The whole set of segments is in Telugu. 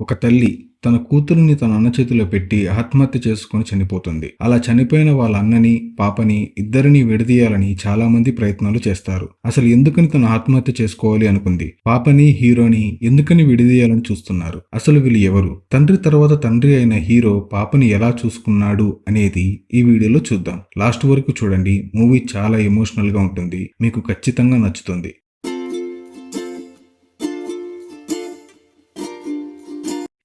ఒక తల్లి తన కూతురుని తన అన్న చేతిలో పెట్టి ఆత్మహత్య చేసుకుని చనిపోతుంది. అలా చనిపోయిన వాళ్ళ అన్నని పాపని ఇద్దరిని విడదీయాలని చాలా మంది ప్రయత్నాలు చేస్తారు. అసలు ఎందుకని తను ఆత్మహత్య చేసుకోవాలి అనుకుంది? పాపని హీరోని ఎందుకని విడదీయాలని చూస్తున్నారు? అసలు వీళ్ళు ఎవరు? తండ్రి తర్వాత తండ్రి అయిన హీరో పాపని ఎలా చూసుకున్నాడు అనేది ఈ వీడియోలో చూద్దాం. లాస్ట్ వరకు చూడండి. మూవీ చాలా ఎమోషనల్గా ఉంటుంది. మీకు ఖచ్చితంగా నచ్చుతుంది.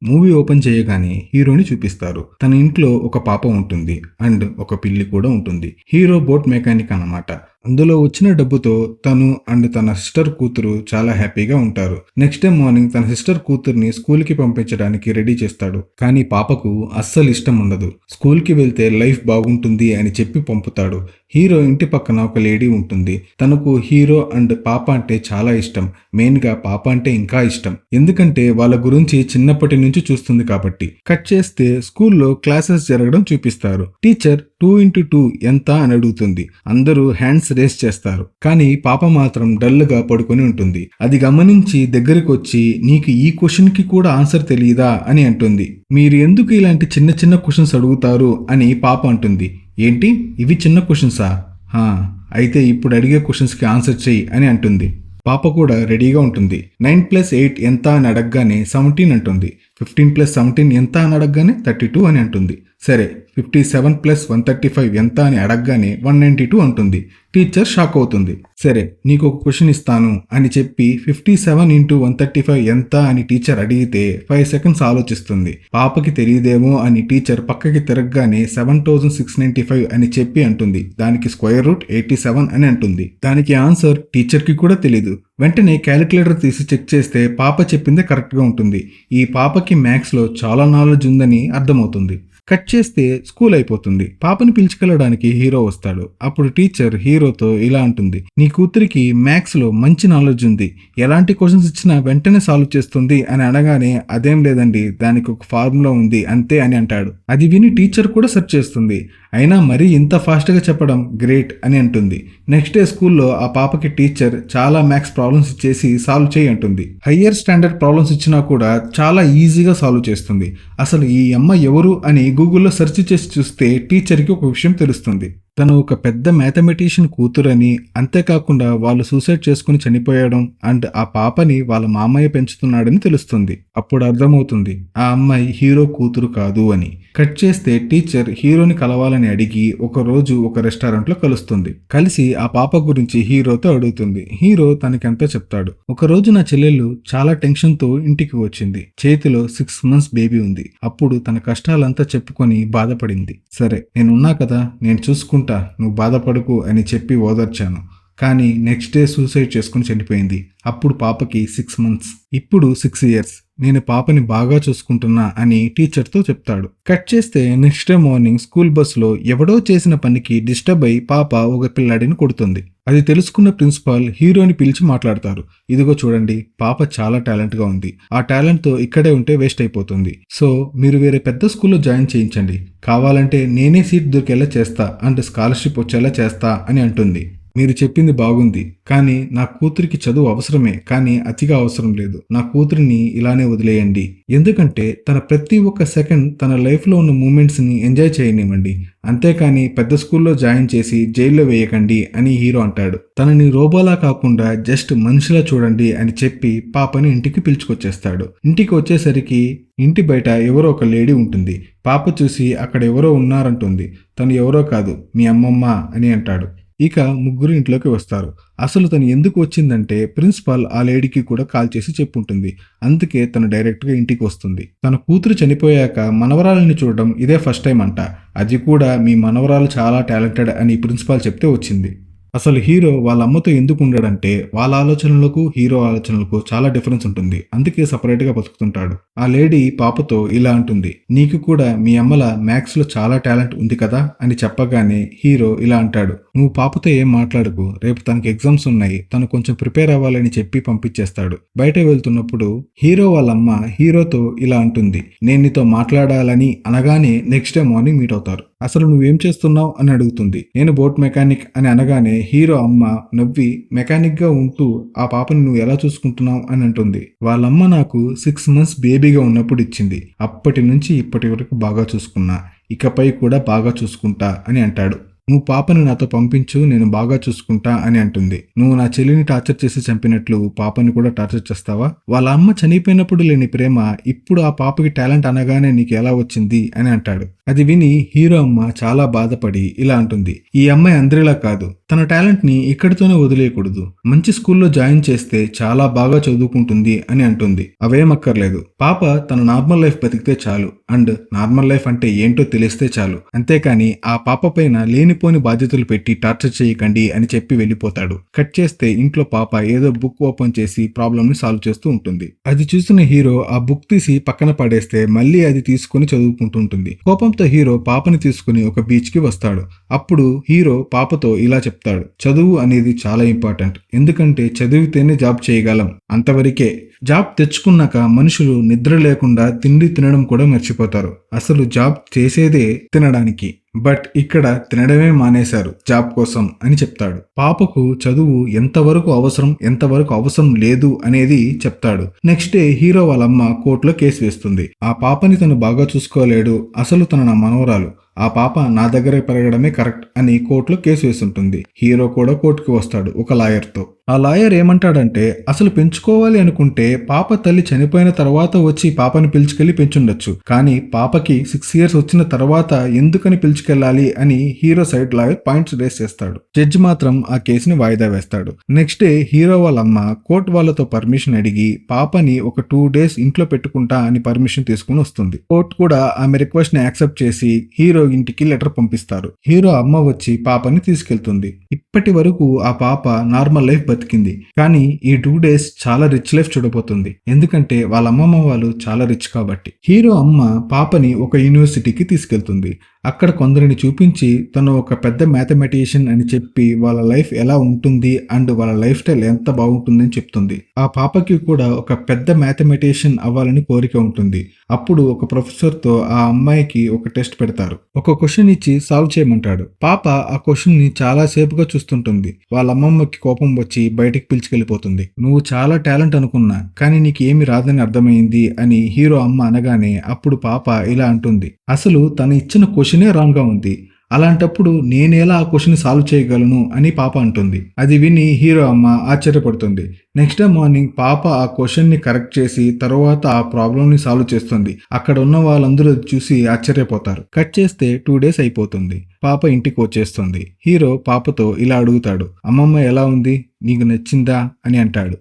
మూవీ ఓపెన్ చేయగానే హీరోని చూపిస్తారు. తన ఇంట్లో ఒక పాప ఉంటుంది. అండ్ ఒక పిల్లి కూడా ఉంటుంది. హీరో బోట్ మెకానిక్ అన్నమాట. అందులో వచ్చిన డబ్బుతో తను అండ్ తన సిస్టర్ కూతురు చాలా హ్యాపీగా ఉంటారు. నెక్స్ట్ డే మార్నింగ్ తన సిస్టర్ కూతుర్ని స్కూల్కి పంపించడానికి రెడీ చేస్తాడు. కానీ పాపకు అస్సలు ఇష్టం ఉండదు. స్కూల్కి వెళ్తే లైఫ్ బాగుంటుంది అని చెప్పి పంపుతాడు. హీరో ఇంటి పక్కన ఒక లేడీ ఉంటుంది. తనకు హీరో అండ్ పాప అంటే చాలా ఇష్టం. మెయిన్గా పాప అంటే ఇంకా ఇష్టం. ఎందుకంటే వాళ్ళ గురించి చిన్నప్పటి నుంచి చూస్తుంది కాబట్టి. కట్ చేస్తే స్కూల్లో క్లాసెస్ జరగడం చూపిస్తారు. టీచర్ టూ ఇంటూ టూ ఎంత అని అడుగుతుంది. అందరూ హ్యాండ్స్ రేస్ చేస్తారు. కానీ పాప మాత్రం డల్గా పడుకొని ఉంటుంది. అది గమనించి దగ్గరికి వచ్చి నీకు ఈ క్వశ్చన్కి కూడా ఆన్సర్ తెలియదా అని అంటుంది. మీరు ఎందుకు ఇలాంటి చిన్న చిన్న క్వశ్చన్స్ అడుగుతారు? అని పాప అంటుంది. ఏంటి? ఇవి చిన్న క్వశ్చన్సా? హా అయితే ఇప్పుడు అడిగే క్వశ్చన్స్కి ఆన్సర్ చెయ్యి అని అంటుంది. పాప కూడా రెడీగా ఉంటుంది. నైన్ ప్లస్ ఎయిట్ ఎంత అని అడగగానే సెవెంటీన్ అంటుంది. ఫిఫ్టీన్ ప్లస్ సెవెంటీన్ ఎంత అని అడగగానే థర్టీ టూ అని అంటుంది. సరే fifty seven plus one thirty five ఎంత అని అడగగానే వన్ నైంటీ టూ అంటుంది. టీచర్ షాక్ అవుతుంది. సరే నీకు ఒక క్వశ్చన్ ఇస్తాను అని చెప్పి fifty seven into one thirty five ఎంత అని టీచర్ అడిగితే ఫైవ్ సెకండ్స్ ఆలోచిస్తుంది. పాపకి తెలియదేమో అని టీచర్ పక్కకి తిరగగానే seven thousand six ninety five అని చెప్పి అంటుంది. దానికి స్క్వేర్ రూట్ ఎయిటీ సెవెన్ అని అంటుంది. దానికి ఆన్సర్ టీచర్కి కూడా తెలీదు. వెంటనే క్యాలిక్యులేటర్ తీసి చెక్ చేస్తే పాప చెప్పిందే కరెక్ట్గా ఉంటుంది. ఈ పాపకి మ్యాథ్స్లో చాలా నాలెడ్జ్ ఉందని అర్థమవుతుంది. కట్ చేస్తే స్కూల్ అయిపోతుంది. పాపని పిలుచుకెళ్ళడానికి హీరో వస్తాడు. అప్పుడు టీచర్ హీరోతో ఇలా అంటుంది. నీ కూతురికి మ్యాథ్స్లో మంచి నాలెడ్జ్ ఉంది. ఎలాంటి క్వశ్చన్స్ ఇచ్చినా వెంటనే సాల్వ్ చేస్తుంది అని అనగానే అదేం లేదండి. దానికి ఒక ఫార్ములా ఉంది. అంతే అని అంటాడు. అది విని టీచర్ కూడా సెర్చ్ చేస్తుంది. అయినా మరీ ఇంత ఫాస్ట్గా చెప్పడం గ్రేట్ అని అంటుంది. నెక్స్ట్ డే స్కూల్లో ఆ పాపకి టీచర్ చాలా మ్యాథ్స్ ప్రాబ్లమ్స్ ఇచ్చేసి సాల్వ్ చేయి అంటుంది. హయ్యర్ స్టాండర్డ్ ప్రాబ్లమ్స్ ఇచ్చినా కూడా చాలా ఈజీగా సాల్వ్ చేస్తుంది. అసలు ఈ అమ్మ ఎవరు అని గూగుల్లో సెర్చ్ చేసి చూస్తే టీచర్కి ఒక విషయం తెలుస్తుంది. తను ఒక పెద్ద మ్యాథమెటిషియన్ కూతురని అంతేకాకుండా వాళ్ళు సూసైడ్ చేసుకుని చనిపోయడం అండ్ ఆ పాపని వాళ్ళ మామయ్య పెంచుతున్నాడని తెలుస్తుంది. అప్పుడు అర్థమవుతుంది ఆ అమ్మాయి హీరో కూతురు కాదు అని. కట్ చేస్తే టీచర్ హీరోని కలవాలని అడిగి ఒక రోజు ఒక రెస్టారెంట్లో కలుస్తుంది. కలిసి ఆ పాప గురించి హీరోతో అడుగుతుంది. హీరో తనకెంతో చెప్తాడు. ఒక రోజు నా చెల్లెళ్ళు చాలా టెన్షన్తో ఇంటికి వచ్చింది. చేతిలో సిక్స్ మంత్స్ బేబీ ఉంది. అప్పుడు తన కష్టాలంతా చెప్పుకొని బాధపడింది. సరే నేనున్నా కదా నేను చూసుకుంటా నువ్వు బాధపడకు అని చెప్పి ఓదార్చాను. కానీ నెక్స్ట్ డే సూసైడ్ చేసుకుని చనిపోయింది. అప్పుడు పాపకి సిక్స్ మంత్స్ ఇప్పుడు సిక్స్ ఇయర్స్ నేను పాపని బాగా చూసుకుంటున్నా అని టీచర్తో చెప్తాడు. కట్ చేస్తే నెక్స్ట్ డే మార్నింగ్ స్కూల్ బస్సులో ఎవడో చేసిన పనికి డిస్టర్బ్ అయి పాప ఒక పిల్లాడిని కొడుతుంది. అది తెలుసుకున్న ప్రిన్సిపాల్ హీరోని పిలిచి మాట్లాడతారు. ఇదిగో చూడండి పాప చాలా టాలెంట్గా ఉంది. ఆ టాలెంట్తో ఇక్కడే ఉంటే వేస్ట్ అయిపోతుంది. సో మీరు వేరే పెద్ద స్కూల్లో జాయిన్ చేయించండి. కావాలంటే నేనే సీట్ దొరికేలా చేస్తా అండ్ స్కాలర్షిప్ వచ్చేలా చేస్తా అని అంటుంది. మీరు చెప్పింది బాగుంది కానీ నా కూతురికి చదువు అవసరమే కానీ అతిగా అవసరం లేదు. నా కూతురిని ఇలానే వదిలేయండి. ఎందుకంటే తన ప్రతి ఒక్క సెకండ్ తన లైఫ్లో ఉన్న మూమెంట్స్ని ఎంజాయ్ చేయనివ్వండి. అంతేకాని పెద్ద స్కూల్లో జాయిన్ చేసి జైల్లో వేయకండి అని హీరో అంటాడు. తనని రోబోలా కాకుండా జస్ట్ మనిషిలా చూడండి అని చెప్పి పాపని ఇంటికి పిలుచుకొచ్చేస్తాడు. ఇంటికి వచ్చేసరికి ఇంటి బయట ఎవరో ఒక లేడీ ఉంటుంది. పాప చూసి అక్కడ ఎవరో ఉన్నారంటుంది. తను ఎవరో కాదు మీ అమ్మమ్మ అని అంటాడు. ఇక ముగ్గురు ఇంట్లోకి వస్తారు. అసలు తను ఎందుకు వచ్చిందంటే ప్రిన్సిపాల్ ఆ లేడీకి కూడా కాల్ చేసి చెప్పుంటుంది. అందుకే తను డైరెక్ట్గా ఇంటికి వస్తుంది. తన కూతురు చనిపోయాక మనవరాలని చూడడం ఇదే ఫస్ట్ టైం అంట. అది కూడా మీ మనవరాలు చాలా టాలెంటెడ్ అని ప్రిన్సిపాల్ చెప్తే వచ్చింది. అసలు హీరో వాళ్ళ అమ్మతో ఎందుకు ఉండడంటే వాళ్ళ ఆలోచనలకు హీరో ఆలోచనలకు చాలా డిఫరెన్స్ ఉంటుంది. అందుకే సపరేట్గా బతుకుతుంటాడు. ఆ లేడీ పాపతో ఇలా అంటుంది నీకు కూడా మీ అమ్మల మ్యాథ్స్లో చాలా టాలెంట్ ఉంది కదా? అని చెప్పగానే హీరో ఇలా అంటాడు నువ్వు పాపతో ఏం మాట్లాడుకు. రేపు తనకి ఎగ్జామ్స్ ఉన్నాయి. తను కొంచెం ప్రిపేర్ అవ్వాలని చెప్పి పంపించేస్తాడు. బయట వెళ్తున్నప్పుడు హీరో వాళ్ళమ్మ హీరోతో ఇలా అంటుంది నేను నీతో మాట్లాడాలని అనగానే నెక్స్ట్ డే మార్నింగ్ మీట్ అవుతారు. అసలు నువ్వేం చేస్తున్నావు అని అడుగుతుంది. నేను బోట్ మెకానిక్ అని అనగానే హీరో అమ్మ నవ్వి మెకానిక్గా ఉంటూ ఆ పాపని నువ్వు ఎలా చూసుకుంటున్నావు? అని అంటుంది. వాళ్ళమ్మ నాకు సిక్స్ మంత్స్ బేబీగా ఉన్నప్పుడు ఇచ్చింది. అప్పటి నుంచి ఇప్పటి వరకు బాగా చూసుకున్నా. ఇకపై కూడా బాగా చూసుకుంటా అని అంటాడు. నువ్వు పాపని నాతో పంపించు నేను బాగా చూసుకుంటా అని అంటుంది. నువ్వు నా చెల్లిని టార్చర్ చేసి చంపినట్లు పాపని కూడా టార్చర్ చేస్తావా? వాళ్ళ అమ్మ చనిపోయినప్పుడు లేని ప్రేమ ఇప్పుడు ఆ పాపకి టాలెంట్ అనగానే నీకు ఎలా వచ్చింది అని అంటాడు. అది విని హీరో అమ్మ చాలా బాధపడి ఇలా అంటుంది ఈ అమ్మాయి అందరిలా కాదు. తన టాలెంట్ని ఇక్కడితోనే వదిలేయకూడదు. మంచి స్కూల్లో జాయిన్ చేస్తే చాలా బాగా చదువుకుంటుంది అని అంటుంది. అవేమక్కర్లేదు పాప తన నార్మల్ లైఫ్ బతికితే చాలు. అండ్ నార్మల్ లైఫ్ అంటే ఏంటో తెలిస్తే చాలు. అంతేకాని ఆ పాప పైన లేనిపోని బాధ్యతలు పెట్టి టార్చర్ చేయకండి అని చెప్పి వెళ్ళిపోతాడు. కట్ చేస్తే ఇంట్లో పాప ఏదో బుక్ ఓపెన్ చేసి ప్రాబ్లమ్ని సాల్వ్ చేస్తూ ఉంటుంది. అది చూసిన హీరో ఆ బుక్ తీసి పక్కన పడేస్తే మళ్ళీ అది తీసుకుని చదువుకుంటుంటుంది. కోపంతో హీరో పాపని తీసుకుని ఒక బీచ్కి వస్తాడు. అప్పుడు హీరో పాపతో ఇలా చెప్తాడు. చదువు అనేది చాలా ఇంపార్టెంట్. ఎందుకంటే చదివితేనే జాబ్ చేయగలం. అంతవరకే. జాబ్ తెచ్చుకున్నాక మనుషులు నిద్ర లేకుండా తిండి తినడం కూడా మర్చిపోతారు. అసలు జాబ్ చేసేదే తినడానికి. బట్ ఇక్కడ తినడమే మానేశారు జాబ్ కోసం అని చెప్తాడు. పాపకు చదువు ఎంతవరకు అవసరం ఎంతవరకు అవసరం లేదు అనేది చెప్తాడు. నెక్స్ట్ డే హీరో వాళ్ళమ్మ కోర్టులో కేసు వేస్తుంది. ఆ పాపని తను బాగా చూసుకోలేడు. అసలు తన నా మనవరాలు. ఆ పాప నా దగ్గరే పెరగడమే కరెక్ట్ అని కోర్టులో కేసు వేసుంటుంది. హీరో కూడా కోర్టుకి వస్తాడు ఒక లాయర్తో. ఆ లాయర్ ఏమంటాడంటే అసలు పెంచుకోవాలి అనుకుంటే పాప తల్లి చనిపోయిన తర్వాత వచ్చి పాపని పిలుచుకెళ్ళి పెంచుండొచ్చు. కానీ పాపకి సిక్స్ ఇయర్స్ వచ్చిన తర్వాత ఎందుకని పిలుచుకెళ్ళాలి అని hero side lawyer points raise చేస్తాడు. జడ్జి మాత్రం ఆ కేసుని వాయిదా వేస్తాడు. నెక్స్ట్ డే హీరో వాళ్ళ అమ్మ కోర్టు వాళ్ళతో పర్మిషన్ అడిగి పాపని ఒక టూ డేస్ ఇంట్లో పెట్టుకుంటా అని పర్మిషన్ తీసుకుని వస్తుంది. కోర్టు కూడా ఆమె రిక్వెస్ట్ని యాక్సెప్ట్ చేసి హీరో ఇంటికి లెటర్ పంపిస్తారు. హీరో అమ్మ వచ్చి పాపని తీసుకెళ్తుంది. ఇప్పటి వరకు ఆ పాప నార్మల్ లైఫ్ బతికింది. కానీ ఈ టూ డేస్ చాలా రిచ్ లైఫ్ చూడబోతుంది. ఎందుకంటే వాళ్ళ అమ్మమ్మ వాళ్ళు చాలా రిచ్ కాబట్టి. హీరో అమ్మ పాపని ఒక యూనివర్సిటీకి తీసుకెళ్తుంది. అక్కడ కొందరిని చూపించి తను ఒక పెద్ద మ్యాథమెటిషియన్ అని చెప్పి వాళ్ళ లైఫ్ ఎలా ఉంటుంది అండ్ వాళ్ళ లైఫ్ స్టైల్ ఎంత బాగుంటుందని చెప్తుంది. ఆ పాపకి కూడా ఒక పెద్ద మ్యాథమెటిషియన్ అవ్వాలని కోరిక ఉంటుంది. అప్పుడు ఒక ప్రొఫెసర్తో ఆ అమ్మాయికి ఒక టెస్ట్ పెడతారు. ఒక క్వశ్చన్ ఇచ్చి సాల్వ్ చేయమంటాడు. పాప ఆ క్వశ్చన్ని చాలా సేపుగా చూస్తుంటుంది. వాళ్ళ అమ్మమ్మకి కోపం వచ్చి బయటికి పిలిచుకెళ్ళిపోతుంది. నువ్వు చాలా టాలెంట్ అనుకున్నా కానీ నీకు ఏమి రాదని అర్థమైంది అని హీరో అమ్మ అనగానే అప్పుడు పాప ఇలా అంటుంది. అసలు తను ఇచ్చిన క్వశ్చన్ క్వశ్చనే రాంగ్గా ఉంది. అలాంటప్పుడు నేనేలా ఆ క్వశ్చన్ సాల్వ్ చేయగలను అని పాప అంటుంది. అది విని హీరో అమ్మ ఆశ్చర్యపడుతుంది. నెక్స్ట్ డే మార్నింగ్ పాప ఆ క్వశ్చన్ని కరెక్ట్ చేసి తర్వాత ఆ ప్రాబ్లంని సాల్వ్ చేస్తుంది. అక్కడ ఉన్న వాళ్ళందరూ చూసి ఆశ్చర్యపోతారు. కట్ చేస్తే టూ డేస్ అయిపోతుంది. పాప ఇంటికి వచ్చేస్తుంది. హీరో పాపతో ఇలా అడుగుతాడు. అమ్మమ్మ ఎలా ఉంది? నీకు నచ్చిందా? అని అంటాడు.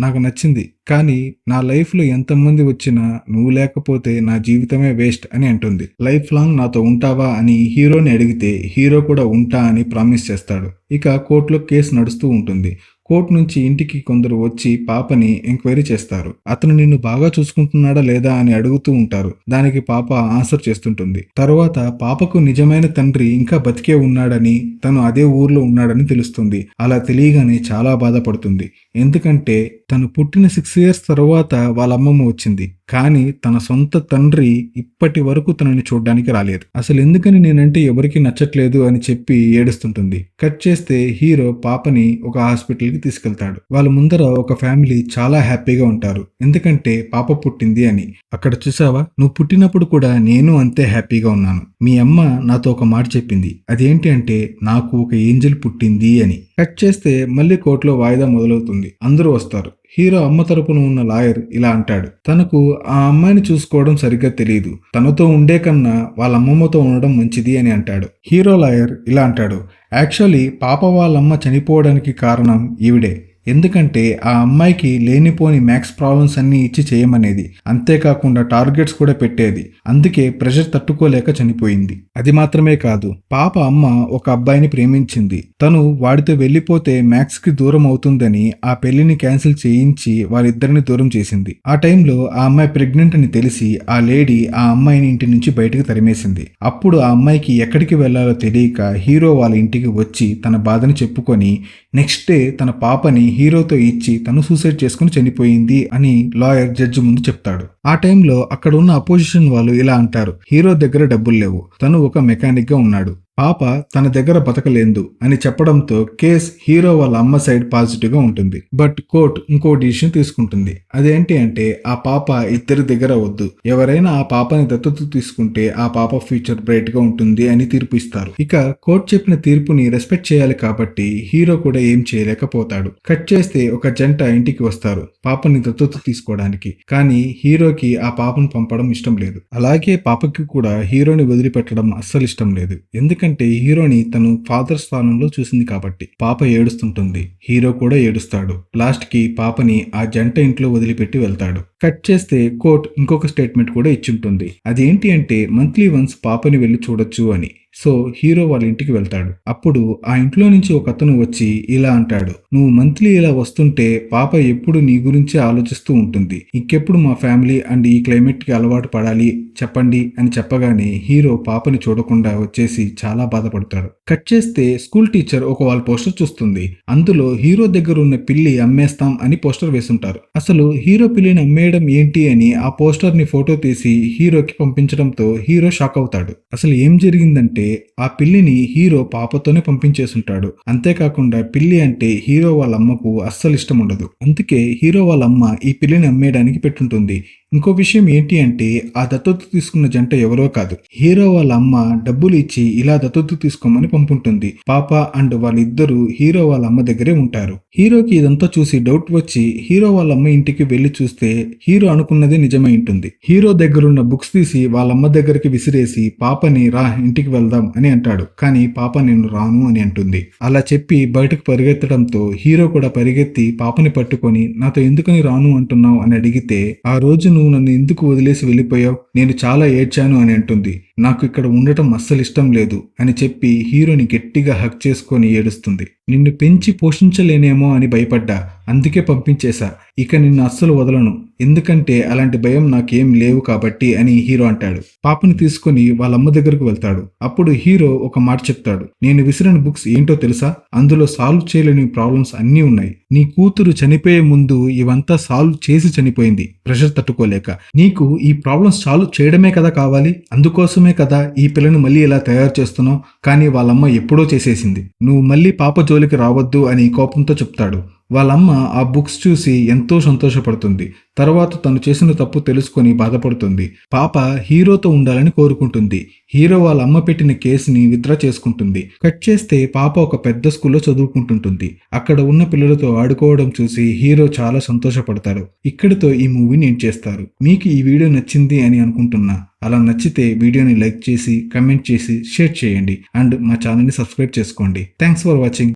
నాకు నచ్చింది. కానీ నా లైఫ్లో ఎంతమంది వచ్చినా నువ్వు లేకపోతే నా జీవితమే వేస్ట్ అని అంటుంది. లైఫ్ లాంగ్ నాతో ఉంటావా? అని హీరోని అడిగితే హీరో కూడా ఉంటా అని ప్రామిస్ చేస్తాడు. ఇక కోర్టులో కేసు నడుస్తూ ఉంటుంది. కోర్టు నుంచి ఇంటికి కొందరు వచ్చి పాపని ఎంక్వైరీ చేస్తారు. అతను నిన్ను బాగా చూసుకుంటున్నాడా లేదా అని అడుగుతూ ఉంటారు. దానికి పాప ఆన్సర్ చేస్తుంటుంది. తర్వాత పాపకు నిజమైన తండ్రి ఇంకా బతికే ఉన్నాడని తను అదే ఊర్లో ఉన్నాడని తెలుస్తుంది. అలా తెలియగానే చాలా బాధపడుతుంది. ఎందుకంటే తను పుట్టిన సిక్స్ ఇయర్స్ తర్వాత వాళ్ళ అమ్మమ్మ వచ్చింది. కానీ తన సొంత తండ్రి ఇప్పటి వరకు తనని చూడడానికి రాలేదు. అసలు ఎందుకని నేనంటే ఎవరికి నచ్చట్లేదు అని చెప్పి ఏడుస్తుంటుంది. కట్ చేస్తే హీరో పాపని ఒక హాస్పిటల్కి తీసుకెళ్తాడు. వాళ్ళ ముందర ఒక ఫ్యామిలీ చాలా హ్యాపీగా ఉంటారు. ఎందుకంటే పాప పుట్టింది అని. అక్కడ చూసావా? నువ్వు పుట్టినప్పుడు కూడా నేను అంతే హ్యాపీగా ఉన్నాను. మీ అమ్మ నాతో ఒక మాట చెప్పింది. అదేంటి అంటే నాకు ఒక ఏంజల్ పుట్టింది అని. కట్ చేస్తే మళ్ళీ కోర్టులో వాయిదా మొదలవుతుంది. అందరూ వస్తారు. హీరో అమ్మ తరపున ఉన్న లాయర్ ఇలా అంటాడు. తనకు ఆ అమ్మాయిని చూసుకోవడం సరిగ్గా తెలియదు. తనతో ఉండే కన్నా వాళ్ళ అమ్మమ్మతో ఉండడం మంచిది అని అంటాడు. హీరో లాయర్ ఇలా అంటాడు. యాక్చువల్లీ పాప వాళ్ళమ్మ చనిపోవడానికి కారణం ఈవిడే. ఎందుకంటే ఆ అమ్మాయికి లేనిపోని మ్యాథ్స్ ప్రాబ్లమ్స్ అన్నీ ఇచ్చి చేయమనేది. అంతేకాకుండా టార్గెట్స్ కూడా పెట్టేది. అందుకే ప్రెషర్ తట్టుకోలేక చనిపోయింది. అది మాత్రమే కాదు పాప అమ్మ ఒక అబ్బాయిని ప్రేమించింది. తను వాడితో వెళ్ళిపోతే మ్యాథ్స్కి దూరం అవుతుందని ఆ పెళ్ళిని క్యాన్సిల్ చేయించి వారిద్దరిని దూరం చేసింది. ఆ టైంలో ఆ అమ్మాయి ప్రెగ్నెంట్ అని తెలిసి ఆ లేడీ ఆ అమ్మాయిని ఇంటి నుంచి బయటకు తరిమేసింది. అప్పుడు ఆ అమ్మాయికి ఎక్కడికి వెళ్ళాలో తెలియక హీరో వాళ్ళ ఇంటికి వచ్చి తన బాధని చెప్పుకొని నెక్స్ట్ డే తన పాపని హీరోతో ఇచ్చి తను సూసైడ్ చేసుకుని చనిపోయింది అని లాయర్ జడ్జి ముందు చెప్తాడు. ఆ టైంలో అక్కడ ఉన్న అపోజిషన్ వాళ్ళు ఇలా అంటారు హీరో దగ్గర డబ్బులు లేవు తను ఒక మెకానిక్గా ఉన్నాడు. పాప తన దగ్గర బతకలేదు అని చెప్పడంతో కేస్ హీరో వాళ్ళ అమ్మ సైడ్ పాజిటివ్గా ఉంటుంది. బట్ కోర్ట్ ఇంకో డిసిషన్ తీసుకుంటుంది. అదేంటి అంటే ఆ పాప ఇద్దరి దగ్గర వద్దు. ఎవరైనా ఆ పాపని దత్తత తీసుకుంటే ఆ పాప ఫ్యూచర్ బ్రైట్గా ఉంటుంది అని తీర్పు ఇస్తారు ఇక కోర్ట్ చెప్పిన తీర్పుని రెస్పెక్ట్ చేయాలి కాబట్టి హీరో కూడా ఏం చేయలేకపోతాడు. కట్ చేస్తే ఒక జంట ఇంటికి వస్తారు పాపని దత్తత తీసుకోవడానికి. కానీ హీరోకి ఆ పాపను పంపడం ఇష్టం లేదు. అలాగే పాపకి కూడా హీరోని వదిలిపెట్టడం అస్సలు ఇష్టం లేదు. ఎందుకంటే హీరోని తను ఫాదర్ స్థానంలో చూసింది కాబట్టి పాప ఏడుస్తుంటుంది. హీరో కూడా ఏడుస్తాడు. లాస్ట్కి పాపని ఆ జంట ఇంట్లో వదిలిపెట్టి వెళ్తాడు. కట్ చేస్తే కోర్ట్ ఇంకొక స్టేట్మెంట్ కూడా ఇచ్చుంటుంది. అదేంటి అంటే మంత్లీ వన్స్ పాపని వెళ్ళి చూడొచ్చు అని. సో హీరో వాళ్ళ ఇంటికి వెళ్తాడు. అప్పుడు ఆ ఇంట్లో నుంచి ఒక అతను వచ్చి ఇలా అంటాడు నువ్వు మంత్లీ ఇలా వస్తుంటే పాప ఎప్పుడు నీ గురించి ఆలోచిస్తూ ఉంటుంది. ఇంకెప్పుడు మా ఫ్యామిలీ అండ్ ఈ క్లైమేట్కి అలవాటు పడాలి చెప్పండి అని చెప్పగానే హీరో పాపని చూడకుండా వచ్చేసి చాలా బాధపడతాడు. కట్ చేస్తే స్కూల్ టీచర్ ఒక వాళ్ళ పోస్టర్ చూస్తుంది. అందులో హీరో దగ్గర ఉన్న పిల్లి అమ్మేస్తాం అని పోస్టర్ వేసుంటారు. అసలు హీరో పిల్లిని అమ్మేయడం ఏంటి అని ఆ పోస్టర్ని ఫోటో తీసి హీరోకి పంపించడంతో హీరో షాక్ అవుతాడు. అసలు ఏం జరిగిందంటే ఆ పిల్లిని హీరో పాపతోనే పంపించేసుంటాడు. అంతేకాకుండా పిల్లి అంటే హీరో వాళ్ళ అమ్మకు అస్సలు ఇష్టం ఉండదు అందుకే హీరో వాళ్ళ అమ్మ ఈ పిల్లిని అమ్మేయడానికి పెట్టుంటుంది. ఇంకో విషయం ఏంటి అంటే ఆ దత్తత తీసుకున్న జంట ఎవరో కాదు. హీరో వాళ్ళ అమ్మ డబ్బులు ఇచ్చి ఇలా దత్తత తీసుకోమని పంపుంటుంది. పాప అండ్ వాళ్ళిద్దరూ హీరో వాళ్ళ అమ్మ దగ్గరే ఉంటారు. హీరోకి ఇదంతా చూసి డౌట్ వచ్చి హీరో వాళ్ళ అమ్మ ఇంటికి వెళ్ళి చూస్తే హీరో అనుకున్నదే నిజమై ఉంటుంది. హీరో దగ్గరున్న బుక్స్ తీసి వాళ్ళ అమ్మ దగ్గరికి విసిరేసి పాపని రా ఇంటికి వెళ్దాం అని అంటాడు. కానీ పాప నేను రాను అని అంటుంది. అలా చెప్పి బయటకు పరిగెత్తడంతో హీరో కూడా పరిగెత్తి పాపని పట్టుకొని నాతో ఎందుకని రాను అంటున్నావు? అని అడిగితే ఆ రోజు నువ్వు నన్ను ఎందుకు వదిలేసి వెళ్ళిపోయావు? నేను చాలా ఏడ్చాను అని అంటుంది. నాకు ఇక్కడ ఉండటం అస్సలు ఇష్టం లేదు అని చెప్పి హీరోని గట్టిగా హక్ చేసుకొని ఏడుస్తుంది. నిన్ను పెంచి పోషించలేనేమో అని భయపడ్డా. అందుకే పంపించేశా. ఇక నిన్ను అస్సలు వదలను. ఎందుకంటే అలాంటి భయం నాకేం లేవు కాబట్టి అని హీరో అంటాడు. పాపని తీసుకొని వాళ్ళమ్మ దగ్గరకు వెళ్తాడు. అప్పుడు హీరో ఒక మాట చెప్తాడు. నేను విసిరిన బుక్స్ ఏంటో తెలుసా? అందులో సాల్వ్ చేయలేని ప్రాబ్లమ్స్ అన్నీ ఉన్నాయి. నీ కూతురు చనిపోయే ముందు ఇవంతా సాల్వ్ చేసి చనిపోయింది. ప్రెషర్ తట్టుకోలేక. నీకు ఈ ప్రాబ్లమ్స్ సాల్వ్ చేయడమే కదా కావాలి? అందుకోసమే కదా ఈ పిల్లను మళ్ళీ ఇలా తయారు చేస్తున్నావు? కానీ వాళ్ళమ్మ ఎప్పుడో చేసేసింది. నువ్వు మళ్ళీ పాప జోలికి రావద్దు అని కోపంతో చెప్తాడు. వాళ్ళమ్మ ఆ బుక్స్ చూసి ఎంతో సంతోషపడుతుంది. తర్వాత తను చేసిన తప్పు తెలుసుకొని బాధపడుతుంది. పాప హీరోతో ఉండాలని కోరుకుంటుంది. హీరో వాళ్ళ అమ్మ పెట్టిన కేసుని విత్డ్రా చేసుకుంటుంది. కట్ చేస్తే పాప ఒక పెద్ద స్కూల్లో చదువుకుంటుంటుంది. అక్కడ ఉన్న పిల్లలతో ఆడుకోవడం చూసి హీరో చాలా సంతోషపడతాడు. ఇక్కడితో ఈ మూవీని ఎండ్ చేస్తారు. మీకు ఈ వీడియో నచ్చింది అని అనుకుంటున్నా. అలా నచ్చితే వీడియోని లైక్ చేసి కమెంట్ చేసి షేర్ చేయండి. అండ్ మా ఛానల్ని సబ్స్క్రైబ్ చేసుకోండి. Thanks for watching.